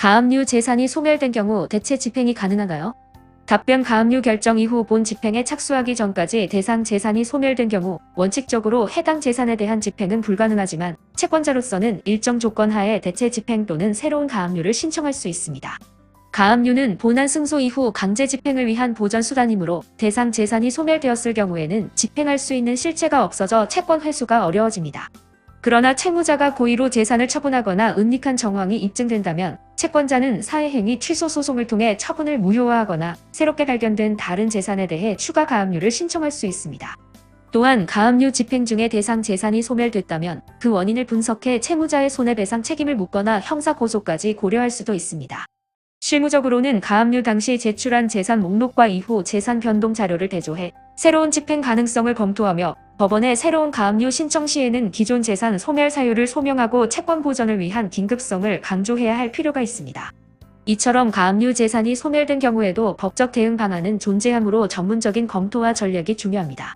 가압류 재산이 소멸된 경우 대체 집행이 가능한가요? 답변 가압류 결정 이후 본 집행에 착수하기 전까지 대상 재산이 소멸된 경우 원칙적으로 해당 재산에 대한 집행은 불가능하지만 채권자로서는 일정 조건 하에 대체 집행 또는 새로운 가압류를 신청할 수 있습니다. 가압류는 본안 승소 이후 강제 집행을 위한 보전 수단이므로 대상 재산이 소멸되었을 경우에는 집행할 수 있는 실체가 없어져 채권 회수가 어려워집니다. 그러나 채무자가 고의로 재산을 처분하거나 은닉한 정황이 입증된다면 채권자는 사회행위 취소 소송을 통해 처분을 무효화하거나 새롭게 발견된 다른 재산에 대해 추가 가압류를 신청할 수 있습니다. 또한 가압류 집행 중에 대상 재산이 소멸됐다면 그 원인을 분석해 채무자의 손해배상 책임을 묻거나 형사고소까지 고려할 수도 있습니다. 실무적으로는 가압류 당시 제출한 재산 목록과 이후 재산 변동 자료를 대조해 새로운 집행 가능성을 검토하며 법원의 새로운 가압류 신청 시에는 기존 재산 소멸 사유를 소명하고 채권 보전을 위한 긴급성을 강조해야 할 필요가 있습니다. 이처럼 가압류 재산이 소멸된 경우에도 법적 대응 방안은 존재하므로 전문적인 검토와 전략이 중요합니다.